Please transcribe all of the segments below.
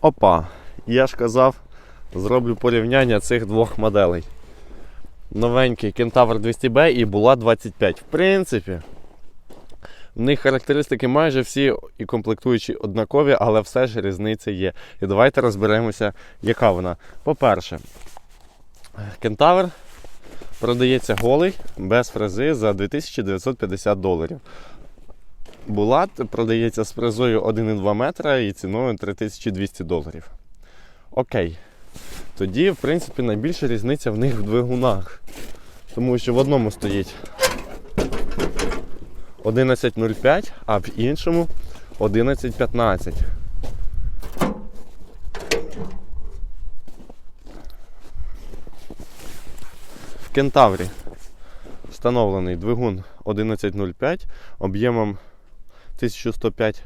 Опа, я ж казав, зроблю порівняння цих двох моделей. Новенький Кентавр 200B і була 25. В принципі, в них характеристики майже всі і комплектуючі однакові, але все ж різниця є. І давайте розберемося, яка вона. По-перше, Кентавр продається голий без фрези за 2950 доларів. Булат продається з фрезою 1,2 метра і ціною 3200 доларів. Окей. Тоді, в принципі, найбільша різниця в них в двигунах. Тому що в одному стоїть 11.05, а в іншому 11.15. В Кентаврі встановлений двигун 11.05 об'ємом 1105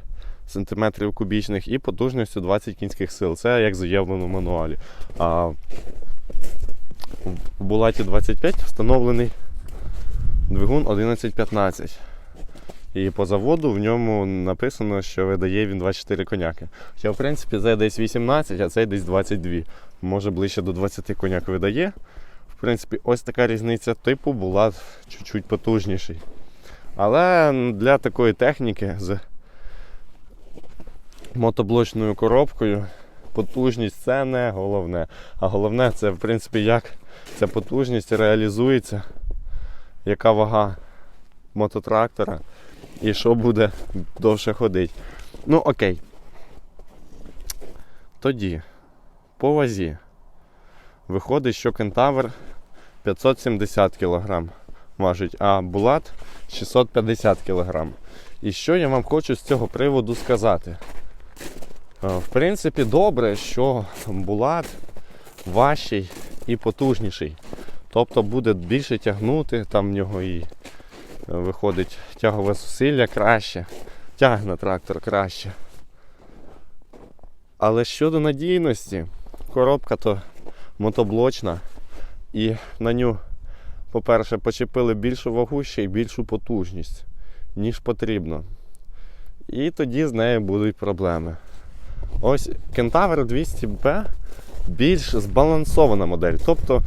см кубічних і потужністю 20 кінських сил. Це як заявлено в мануалі. А в Булаті 25 встановлений двигун 1115. І по заводу в ньому написано, що видає він 24 коняки. Хоча, в принципі, це десь 18, а цей десь 22. Може ближче до 20 коняк видає. В принципі, ось така різниця типу була чуть-чуть потужніший. Але для такої техніки з мотоблочною коробкою потужність це не головне. А головне це, в принципі, як ця потужність реалізується, яка вага мототрактора і що буде довше ходити. Ну, окей. Тоді, по вазі, виходить, що кентавр 570 кг важить, а булат 650 кг. І що я вам хочу з цього приводу сказати? Е, В принципі, добре, що булат важчий і потужніший. Тобто буде більше тягнути, там в нього і е, виходить тягове зусилля краще, тягне трактор краще. Але щодо надійності, коробка то мотоблочна і на ню, по-перше, почепили більшу вагу ще й більшу потужність, ніж потрібно. І тоді з нею будуть проблеми. Ось Кентавр 200B більш збалансована модель. Тобто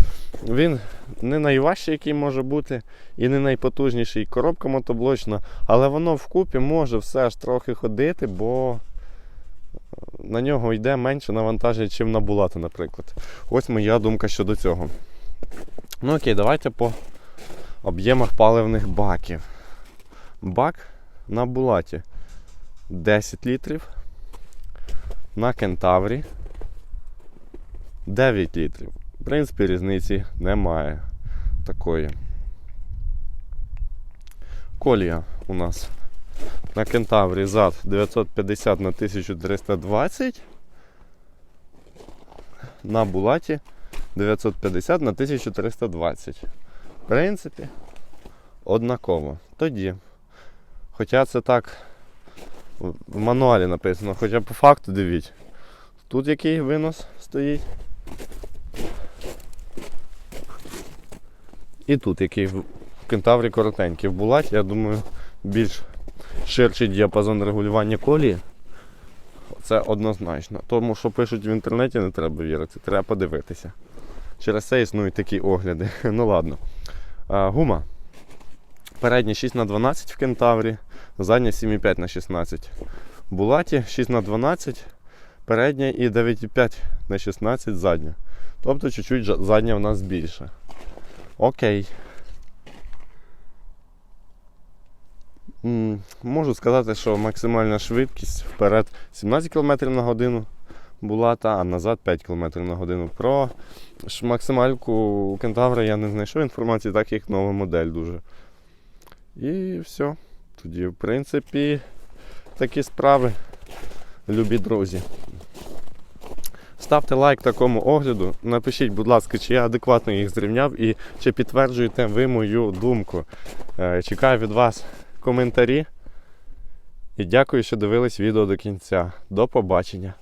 він не найважчий, який може бути, і не найпотужніший. Коробка мотоблочна, але воно вкупі може все ж трохи ходити, бо на нього йде менше навантаження, ніж на Булата, наприклад. Ось моя думка щодо цього. Ну окей, давайте по об'ємах паливних баків. Бак на Булаті 10 літрів на кентаврі 9 літрів. В принципі, різниці немає такої. Колія у нас на кентаврі зад 950 на 1320. На булаті 950 на 1320. В принципі, однаково. Тоді. Хоча це так в мануалі написано, хоча по факту дивіть. Тут який винос стоїть. І тут який в кентаврі коротенький. В булаті, я думаю, більш ширший діапазон регулювання колії. Це однозначно. Тому що пишуть в інтернеті, не треба вірити, треба подивитися. Через це існують такі огляди. Ну ладно. Гума. Передня 6х12 в кентаврі, задня 7,5 на 16. В Булаті 6х12, передня і 9,5 на 16 задня. Тобто чуть-чуть задня в нас більша. Окей. Можу сказати, що максимальна швидкість вперед 17 км на годину була, та, а назад 5 км на годину. Про максимальку кентавра я не знайшов інформації, так як нова модель дуже. І все. Тоді, в принципі, такі справи, любі друзі. Ставте лайк такому огляду. Напишіть, будь ласка, чи я адекватно їх зрівняв і чи підтверджуєте ви мою думку. Е, Чекаю від вас коментарі. І дякую, що дивились відео до кінця. До побачення.